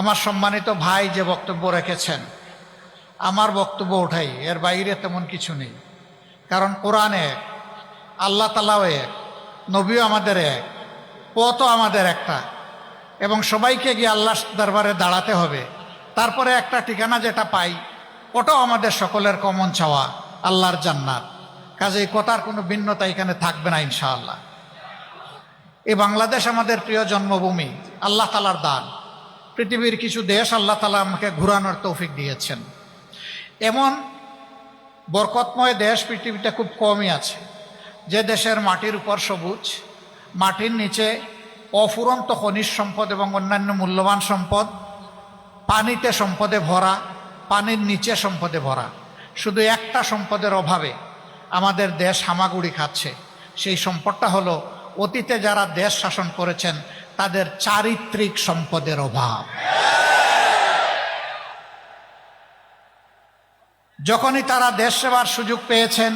আমার সম্মানিত ভাই যে বক্তব্য রেখেছেন, আমার বক্তব্য ওঠাই, এর বাইরে তেমন কিছু নেই। কারণ কোরআন এক, আল্লাহ তালাও এক, নবীও আমাদের এক, পথও আমাদের একটা। এবং সবাইকে গিয়ে আল্লাহ দরবারে দাঁড়াতে হবে। তারপরে একটা ঠিকানা যেটা পাই, ওটাও আমাদের সকলের কমন চাওয়া, আল্লাহর জান্নাত। কাজে এই কথার কোনো ভিন্নতা এখানে থাকবে না, ইনশাআল্লাহ। এই বাংলাদেশ আমাদের প্রিয় জন্মভূমি, আল্লাহ তালার দান। পৃথিবীর কিছু দেশ আল্লাহ তালা আমাকে ঘুরানোর তৌফিক দিয়েছেন। এমন বরকতময় দেশ পৃথিবীটা খুব কমই আছে। যে দেশের মাটির উপর সবুজ, মাটির নিচে অফুরন্ত খনিজ সম্পদ এবং অন্যান্য মূল্যবান সম্পদ, পানিতে সম্পদে ভরা, পানির নিচে সম্পদে ভরা। শুধু একটা সম্পদের অভাবে আমাদের দেশ হামাগুড়ি খাচ্ছে। সেই সম্পদটা হলো অতীতে যারা দেশ শাসন করেছেন তাদের চারিত্রিক সম্পদের অভাব। যখনই তারা দেশ সেবার সুযোগ পেয়েছেন,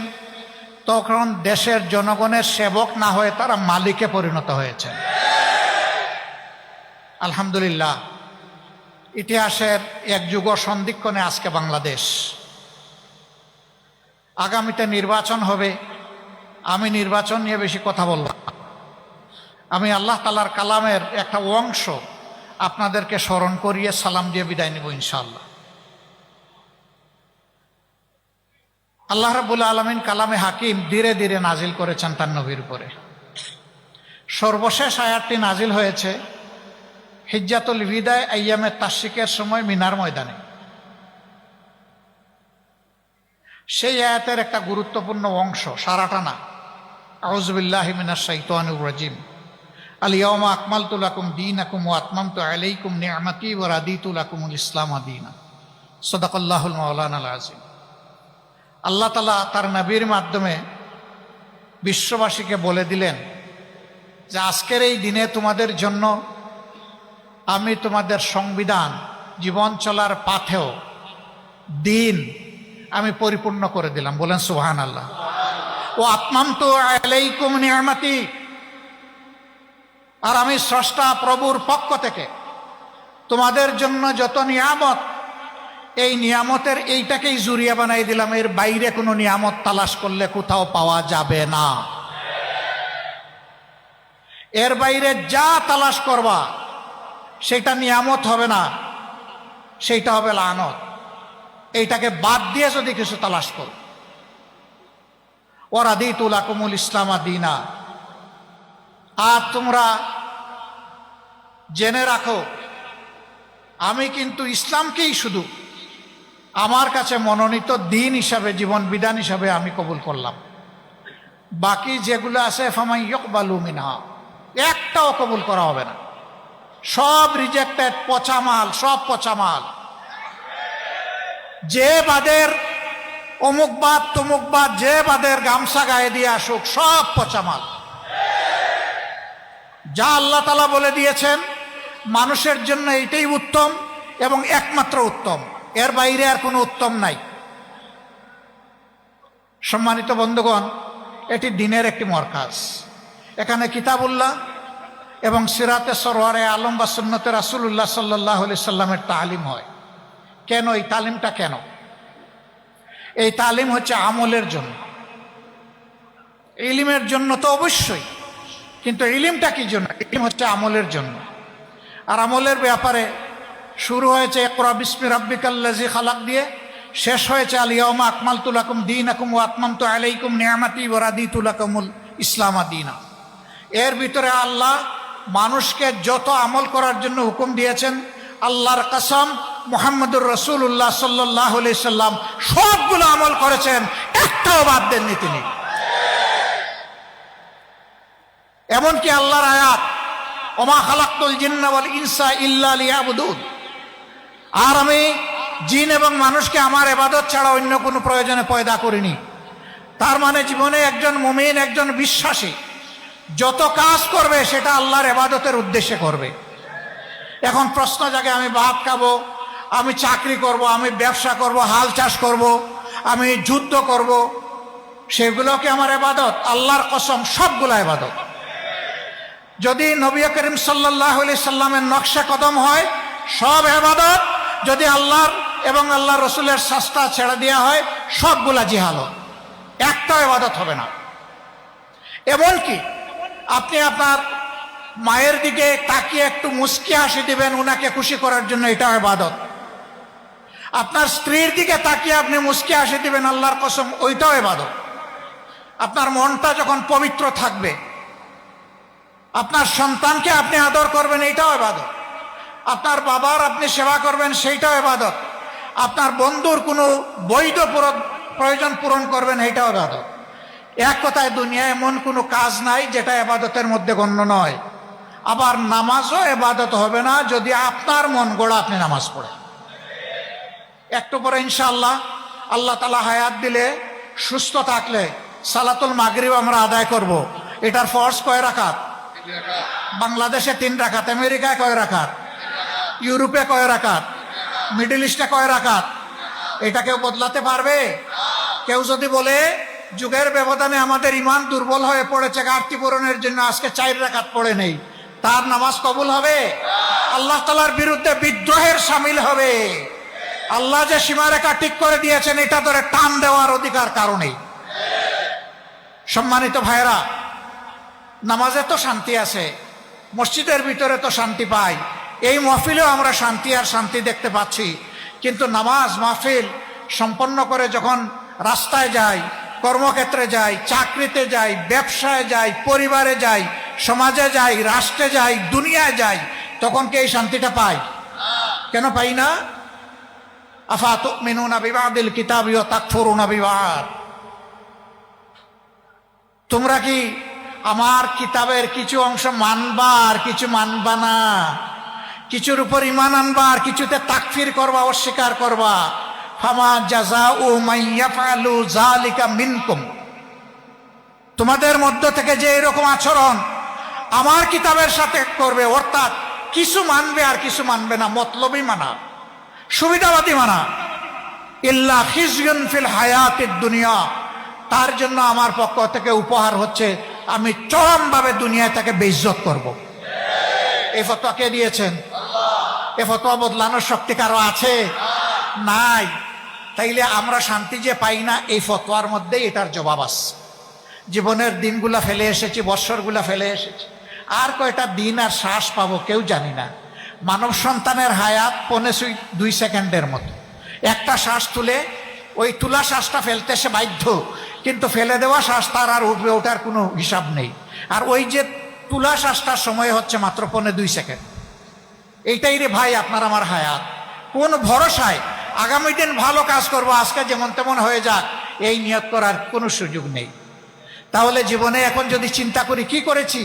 তখন দেশের জনগণের সেবক না হয়ে তারা মালিকে পরিণত হয়েছেন। আলহামদুলিল্লাহ, ইতিহাসের এক যুগ সন্ধিক্ষণে আজকে বাংলাদেশ। আগামীতে নির্বাচন হবে, আমি নির্বাচন নিয়ে বেশি কথা বললাম। আমি আল্লাহ তালার কালামের একটা অংশ আপনাদেরকে স্মরণ করিয়ে সালাম দিয়ে বিদায় নেব ইনশাল্লাহ আল্লাহ রাবুল আলমিন কালামে হাকিম ধীরে ধীরে নাজিল করেছেন তার নবীর উপরে। সর্বশেষ আয়াতটি নাজিল হয়েছে, হিজ্জাতুল বিদায় আয়ামের তাসিকের সময় মিনার ময়দানে। সেই আয়াতের একটা গুরুত্বপূর্ণ অংশ, সারাটা না। আউজবিল্লাহ মিনার সাইতানুর রাজিম। আলিয়ামা আকমাল তুলাকুম দিন আকুম ও আতমাম তো আলাইকুম নিয়ামাতি ও রাদিতুল আকুমুল ইসলাম আদিনা সদাকল্লাহুল মৌলান আজিম আল্লাহ তালা তার নবীর মাধ্যমে বিশ্ববাসীকে বলে দিলেন যে আজকের এই দিনে তোমাদের জন্য আমি তোমাদের সংবিধান, জীবন চলার পাথেও দিন আমি পরিপূর্ণ করে দিলাম। বলেন সুহান আল্লাহ ও আত্মাম তো আলাইকুম নিয়ামাতি আর আমি স্রষ্টা প্রভুর পক্ষ থেকে তোমাদের জন্য যত নিয়ামত, এই নিয়ামতের এইটাকেই জুরিয়া বানাই দিলাম। এর বাইরে কোনো নিয়ামত তালাশ করলে কোথাও পাওয়া যাবে না। এর বাইরে যা তালাশ করবা, সেটা নিয়ামত হবে না সেইটা হবে লানত। এইটাকে বাদ দিয়ে যদি কিছু তালাশ কর। ওরা দি তুলাকুমুল ইসলামা দিনা। আর তোমরা জেনে রাখো, আমি কিন্তু ইসলামকেই শুধু আমার কাছে মনোনীত দিন হিসাবে, জীবন বিধান হিসাবে আমি কবুল করলাম। বাকি যেগুলো আছে ফামাই ইকবালু মিনহা, একটাও কবুল করা হবে না। সব রিজেক্টেড পচা মাল, সব পচা মাল। যে বাদের অমুক বাদ, তমুক বাদ, যে বাদের গামছা গায়ে দিয়ে আসুক, সব পচা মাল। যা আল্লাহ তালা বলে দিয়েছেন মানুষের জন্য এটাই উত্তম এবং একমাত্র উত্তম। এর বাইরে আর কোনো উত্তম নাই। সম্মানিত বন্ধুগণ, এটি দিনের একটি মরকাজ। এখানে কিতাবুল্লাহ এবং সিরাতে সরোয়ারে আলম বা সুন্নতে রাসুল্লাহ সাল্লাহ সাল্লামের তালিম হয়। কেন এই তালিমটা কেন? এই তালিম হচ্ছে আমলের জন্য। ইলিমের জন্য তো অবশ্যই, কিন্তু ইলিমটা কি জন্য? ইলিম হচ্ছে আমলের জন্য। আর আমলের ব্যাপারে শুরু হয়েছে একরা বিসমি রব্বিকাল্লাজি খালাক দিয়ে। শেষ হয়েছে আলিয়ামা আকমাল তুলাকুম দিন আকুম ও আত্মাম তো আলাইকুম নিয়ামাতি ওরাদি তুলাকুমুল ইসলামা দিনা। এর ভিতরে আল্লাহ মানুষকে যত আমল করার জন্য হুকুম দিয়েছেন, আল্লাহর কাসম মোহাম্মদুর রসুল্লাহ সাল্লাহ সাল্লাম সবগুলো আমল করেছেন, একটাও বাদ দেননি তিনি। এমনকি আল্লাহর আয়াত ওমা খালাক্তুল জিন্নাওয়াল ইনসা ইল্লা লিয়াবুদুন। আর আমি জিন এবং মানুষকে আমার এবাদত ছাড়া অন্য কোনো প্রয়োজনে পয়দা করিনি। তার মানে জীবনে একজন মুমিন, একজন বিশ্বাসী, যত কাজ করবে সেটা আল্লাহর এবাদতের উদ্দেশ্যে করবে। এখন প্রশ্ন জাগে, আমি ভাত খাব, আমি চাকরি করব, আমি ব্যবসা করব, হাল চাষ করব, আমি যুদ্ধ করব, সেগুলো কি আমার এবাদত? আল্লাহর কসম সবগুলো এবাদত। যদি নবী করিম সাল্লাহ সাল্লামের নকশা কদম হয়, সব এবাদত যদি আল্লাহর এবং আল্লাহ রসুলের শাস্তা ছেড়ে দেওয়া হয়, সবগুলা জিহালত একটা এবাদত হবে না। এমনকি আপনি আপনার মায়ের দিকে তাকিয়ে একটু মুস্কি হাসি দিবেন, উনাকে খুশি করার জন্য এটা এবাদত আপনার স্ত্রীর দিকে তাকিয়ে আপনি মুস্কি হাসি দিবেন, আল্লাহর কসম, ওইটাও এবাদত আপনার মনটা যখন পবিত্র থাকবে আপনার সন্তানকে আপনি আদর করবেন, এইটাও এবাদত আপনার বাবার আপনি সেবা করবেন, সেইটাও এবাদত আপনার বন্ধুর কোনো বৈধ প্রয়োজন পূরণ করবেন, এইটাও এবাদত এক কথায় দুনিয়ায় এমন কোনো কাজ নাই যেটা এবাদতের মধ্যে গণ্য নয়। আবার নামাজও এবাদত হবে না যদি আপনার মন গড়া আপনি নামাজ পড়েন। একটু পরে ইনশাআল্লাহ আল্লাহ তালা হায়াত দিলে, সুস্থ থাকলে সালাতুল মাগরিব আমরা আদায় করব। এটার ফর্স কয় রাখাত বাংলাদেশে তিন রাখাত, আমেরিকায় কয় রাখাত, ইউরোপে কয় রাখাত, মিডল ইস্টে কয় রাখাত? এটা কেউ বদলাতে পারবে? কেউ যদি বলে, যুগের ব্যবধানে আমাদের ইমান দুর্বল হয়ে পড়েছে, ঘাটতি পূরণের জন্য আজকে চার রাখাত পড়ে নেই। তার নামাজ কবুল হবে? আল্লাহ তালার বিরুদ্ধে বিদ্রোহের সামিল হবে। আল্লাহ যে সীমারেখা ঠিক করে দিয়েছেন, এটা ধরে টান দেওয়ার অধিকার কারণে সম্মানিত ভাইরা নামাজে তো শান্তি আছে, মসজিদের ভিতরে তো শান্তি পাই। এই মহফিলেও আমরা শান্তি আর শান্তি দেখতে পাচ্ছি। কিন্তু নামাজ, মাহফিল সম্পন্ন করে যখন রাস্তায় যাই, কর্মক্ষেত্রে যাই, চাকরিতে যাই, ব্যবসায় যাই, পরিবারে যাই, সমাজে যাই, রাষ্ট্রে যাই, দুনিয়ায় যাই, তখন কি এই শান্তিটা পাই? কেন পাই না? আফা তুমিনুনা বিবাদিল কিতাবিও তাকফুরুনা বিবাদ। তোমরা কি আমার কিতাবের কিছু অংশ মানবা আর কিছু মানবা না। কিছুর উপর ইমান আনবা আর কিছুতে তাকফির করবা, অস্বীকার করবা। ফামা জাজা ও মাইয়া ফালু জালিকা মিনকুম। তোমাদের মধ্য থেকে যে এরকম আচরণ আমার কিতাবের সাথে করবে, অর্থাৎ কিছু মানবে আর কিছু মানবে না, মতলবই মানা, সুবিধাবাদী মানা। ইল্লা খিজগুন ফিল হায়াতের দুনিয়া। তার জন্য আমার পক্ষ থেকে উপহার হচ্ছে, আমি চরমভাবে দুনিয়ায় তাকে বেইজ্জত করব। এই ফতোয়া কে দিয়েছেন? এ ফতোয়া বদলানোর শক্তি কারও আছে? নাই। তাইলে আমরা শান্তি যে পাই না, এই ফতোয়ার মধ্যেই এটার জবাব আসছে জীবনের দিনগুলা ফেলে এসেছি, বৎসরগুলা ফেলে এসেছি। আর কয়টা দিন আর শ্বাস পাবো কেউ জানি না। মানব সন্তানের হায়াত পনে দুই সেকেন্ডের মতো। একটা শ্বাস তুলে, ওই তুলা শ্বাসটা ফেলতে সে বাধ্য। কিন্তু ফেলে দেওয়া শ্বাস আর উঠবে ওঠার কোনো হিসাব নেই। আর ওই যে তুলা শ্বাসটার সময় হচ্ছে মাত্র পনে দুই সেকেন্ড। এইটাই রে ভাই আপনার আমার হায়াত। কোন ভরসায় আগামী দিন ভালো কাজ করব, আজকে যেমন তেমন হয়ে যাক, এই নিয়ত করার কোনো সুযোগ নেই। তাহলে জীবনে এখন যদি চিন্তা করি, কি করেছি?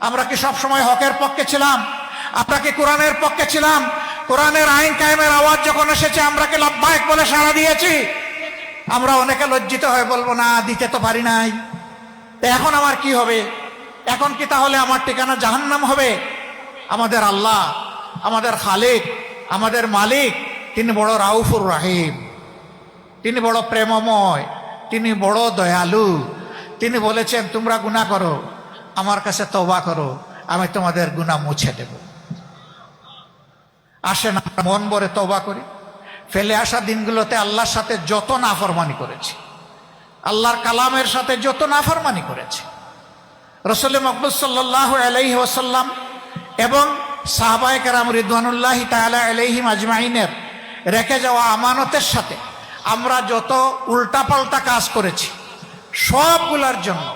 আমরা কি সব সময় হকের পক্ষে ছিলাম? আমরা কি কোরআনের পক্ষে ছিলাম? কোরআনের আইন কায়েমের আওয়াজ যখন এসেছে, আমরা কি লাভবায়ক বলে সাড়া দিয়েছি? আমরা অনেকে লজ্জিত হয়ে বলব, না, দিতে তো পারি নাই। এখন আমার কি হবে? এখন কি তাহলে আমার ঠিকানা জাহান্নাম হবে? আমাদের আল্লাহ, আমাদের খালিক, আমাদের মালিক, তিনি বড় রাউফুর রাহিম। তিনি বড় প্রেমময়, তিনি বড় দয়ালু। তিনি বলেছেন, তোমরা গুণা করো, আমার কাছে তবা করো, আমি তোমাদের গুণা মুছে দেব। আসেন মন ভরে তবা করি। ফেলে আসা দিনগুলোতে আল্লাহর সাথে যত নাফরমানি করেছি, আল্লাহর কালামের সাথে যত নাফরমানি করেছি। রসুল মকবুল সাল্লাহ আলাইহি ওসাল্লাম এবং সাহাবায় কেরাম রিদওয়ানুল্লাহি তালা আলাইহিম আজমাইনের রেখে যাওয়া আমানতের সাথে আমরা যত উল্টাপাল্টা কাজ করেছি, সবগুলার জন্য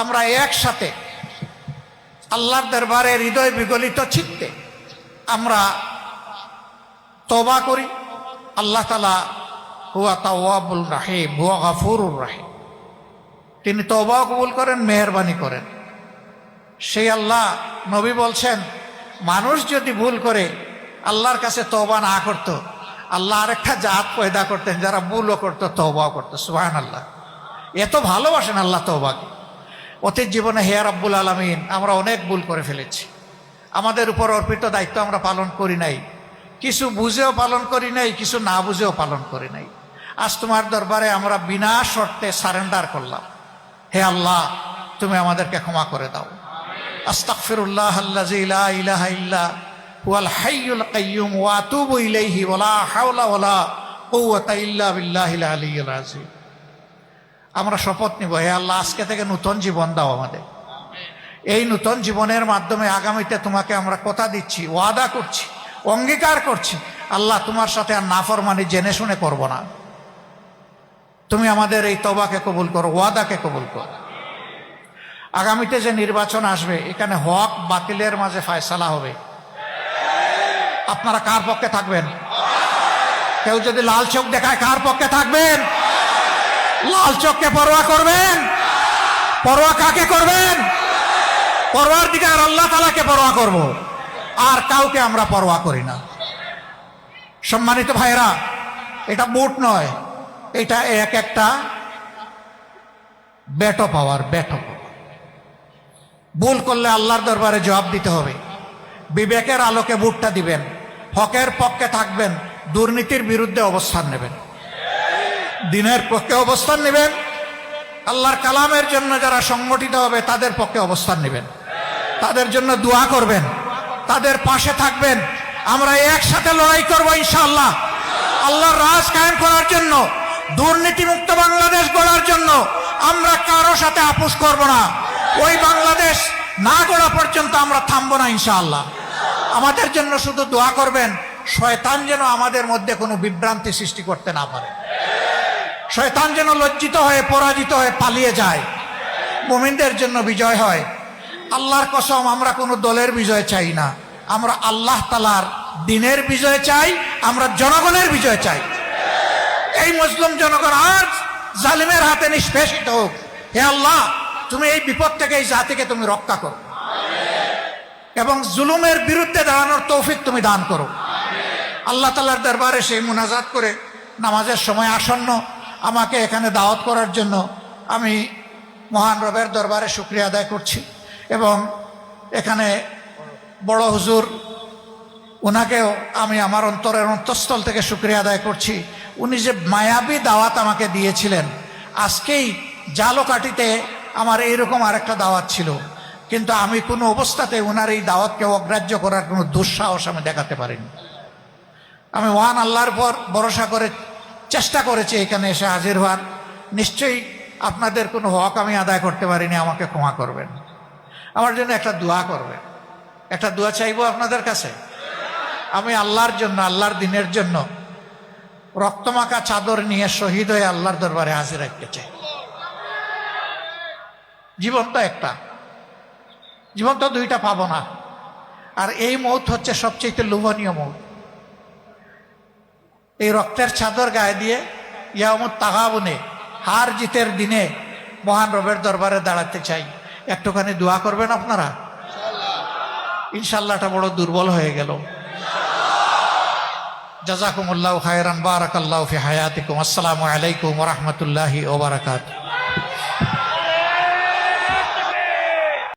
আমরা একসাথে আল্লাহর দরবারে হৃদয় বিগলিত চিত্তে আমরা তবা করি আল্লাহ তালা হুয়া তাওয়াবুল রাহিম, হুয়া গাফুরুর রাহিম। তিনি তবাও কবুল করেন, মেহরবানি করেন। সেই আল্লাহ, নবী বলছেন, মানুষ যদি ভুল করে, আল্লাহর কাছে তবা না করত, আল্লাহ আরেকটা জাত পয়দা করতেন, যারা ভুলও করতো তবাও করতো। সুহান আল্লাহ এত ভালোবাসেন আল্লাহ তবাকে অতীত জীবনে হেয়ার আব্বুল আলমিন, আমরা অনেক ভুল করে ফেলেছি। আমাদের উপর অর্পিত দায়িত্ব আমরা পালন করি নাই। কিছু বুঝেও পালন করি নাই, কিছু না বুঝেও পালন করি নাই। আজ তোমার দরবারে আমরা বিনা শর্তে সারেন্ডার করলাম। হে আল্লাহ, তুমি আমাদেরকে ক্ষমা করে দাও। আল্লাহ ওয়া হাওলা ইল্লা আমরা শপথ নিব, হে আল্লাহ, আজকে থেকে নতুন জীবন দাও আমাদের। এই নতুন জীবনের মাধ্যমে আগামীতে তোমাকে আমরা কথা দিচ্ছি, ওয়াদা করছি। অঙ্গীকার করছি। আল্লাহ তোমার সাথে আর নাফরমানি জেনে শুনে করব না। তুমি আমাদের এই তবাকে কবুল করো, ওয়াদাকে কবুল করো। আগামীতে যে নির্বাচন আসবে, এখানে হক বাতিলের মাঝে ফায়সালা হবে। আপনারা কার পক্ষে থাকবেন? কেউ যদি লাল চোখ দেখায়, কার পক্ষে থাকবেন? লাল চোখকে পরোয়া করবেন? পরোয়া কাকে করবেন? পরোয়ার দিকে আর আল্লাহ তালাকে পরোয়া করব। আর কাউকে আমরা পরোয়া করি না। সম্মানিত ভাইরা এটা বুট নয়, এটা এক একটা বেটো পাওয়ার বেটো ভুল করলে আল্লাহর দরবারে জবাব দিতে হবে। বিবেকের আলোকে বুটটা দিবেন, হকের পক্ষে থাকবেন, দুর্নীতির বিরুদ্ধে অবস্থান নেবেন। দিনের পক্ষে অবস্থান নেবেন, আল্লাহর কালামের জন্য যারা সংগঠিত হবে তাদের পক্ষে অবস্থান নেবেন। তাদের জন্য দোয়া করবেন। তাদের পাশে থাকবেন। আমরা একসাথে লড়াই করব ইনশাআল্লাহ। আল্লাহর রাজ কায়েম করার জন্য, দুর্নীতিমুক্ত বাংলাদেশ গড়ার জন্য আমরা কারও সাথে আপোষ করব না। ওই বাংলাদেশ না গড়া পর্যন্ত আমরা থামবো না ইনশাআল্লাহ। আমাদের জন্য শুধু দোয়া করবেন, শয়তান যেন আমাদের মধ্যে কোনো বিভ্রান্তি সৃষ্টি করতে না পারে। শয়তান যেন লজ্জিত হয়ে, পরাজিত হয়ে পালিয়ে যায়। মুমিনদের জন্য বিজয় হয়। আল্লাহর কসম, আমরা কোনো দলের বিজয় চাই না। আমরা আল্লাহ তালার দিনের বিজয় চাই, আমরা জনগণের বিজয় চাই। এই মুসলিম জনগণ আর জালিমের হাতে নিষ্পেষিত হোক। হে আল্লাহ, তুমি এই বিপদ থেকে, এই জাতিকে তুমি রক্ষা করো। এবং জুলুমের বিরুদ্ধে দাঁড়ানোর তৌফিক তুমি দান করো। আল্লাহ তালার দরবারে সেই মুনাজাত করে নামাজের সময় আসন্ন আমাকে এখানে দাওয়াত করার জন্য আমি মহান রবের দরবারে শুক্রিয়া আদায় করছি। এবং এখানে বড় হুজুর ওনাকেও আমি আমার অন্তরের অন্তঃস্থল থেকে শুক্রিয়া আদায় করছি। উনি যে মায়াবী দাওয়াত আমাকে দিয়েছিলেন, আজকেই জালোকাঠিতে আমার এইরকম আরেকটা দাওয়াত ছিল। কিন্তু আমি কোনো অবস্থাতে ওনার এই দাওয়াতকে অগ্রাহ্য করার কোনো দুঃসাহস আমি দেখাতে পারিনি। আমি ওয়ান আল্লাহর পর ভরসা করে চেষ্টা করেছি এখানে এসে হাজির হওয়ার। নিশ্চয়ই আপনাদের কোনো হক আমি আদায় করতে পারিনি, আমাকে ক্ষমা করবেন। আমার জন্য একটা দোয়া করবেন একটা দোয়া চাইব আপনাদের কাছে? আমি আল্লাহর জন্য, আল্লাহর দিনের জন্য রক্তমাখা চাদর নিয়ে শহীদ হয়ে আল্লাহর দরবারে হাজির রাখতে চাই। জীবন তো একটা। জীবন তো দুইটা পাবো না। আর এই মৌত হচ্ছে সবচেয়ে লোভনীয় মৌত। এই রক্তের চাদর গায়ে দিয়ে ইয়ামত তাগাবনে হার জিতের দিনে মহান রবের দরবারে দাঁড়াতে চাই। একটুখানি দোয়া করবেন আপনারা? ইনশাল্লাহটা বড় দুর্বল হয়ে গেল। জাজাকুমুল্লাহ খায়রান বারাকাল্লাহ ফি হায়াতিকুম। আসসালামু আলাইকুম রহমতুল্লাহি ওবরাকাত